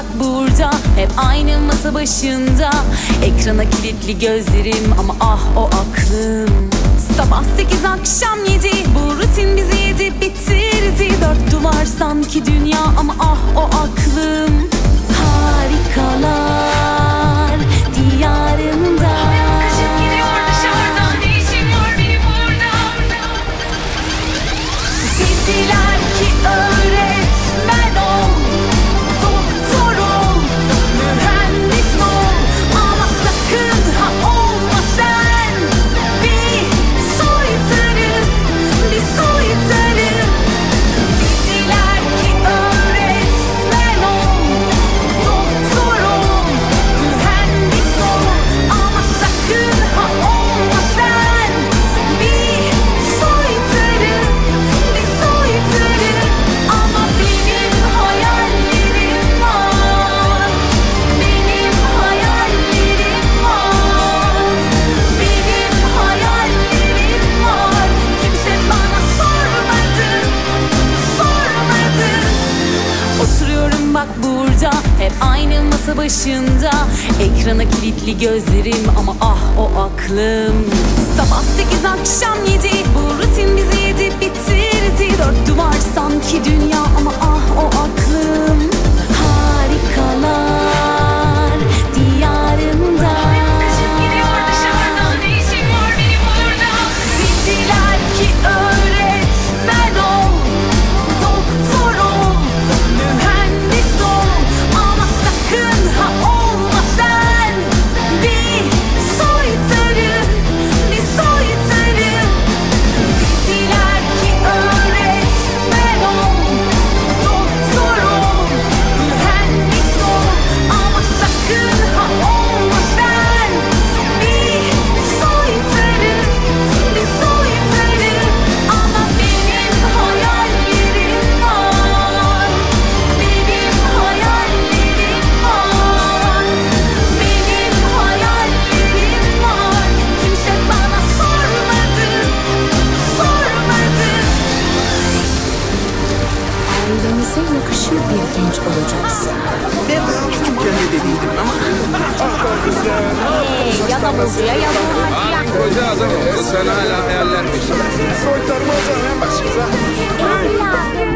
bak burada. Hep aynı masa başında. Ekrana kilitli gözlerim ama ah o aklım. Sabah sekiz akşam yedi. Bu rutin bizi yedi bitirdi. Dört duvar sanki dünya ama ah o aklım. Harikalar diyarında. Kışın masa başında. Ekrana kilitli gözlerim Ama ah o aklım. Sabah sekiz akşam yedi Bu rutin bizi yedi bitirdi Ailemize yakışır bir genç olacaksın. Ben küçükken de dediydim ama ya da buraya ya da Koca adam oldu sen hala hayaller peşinde. soytarma olacağım en başımıza.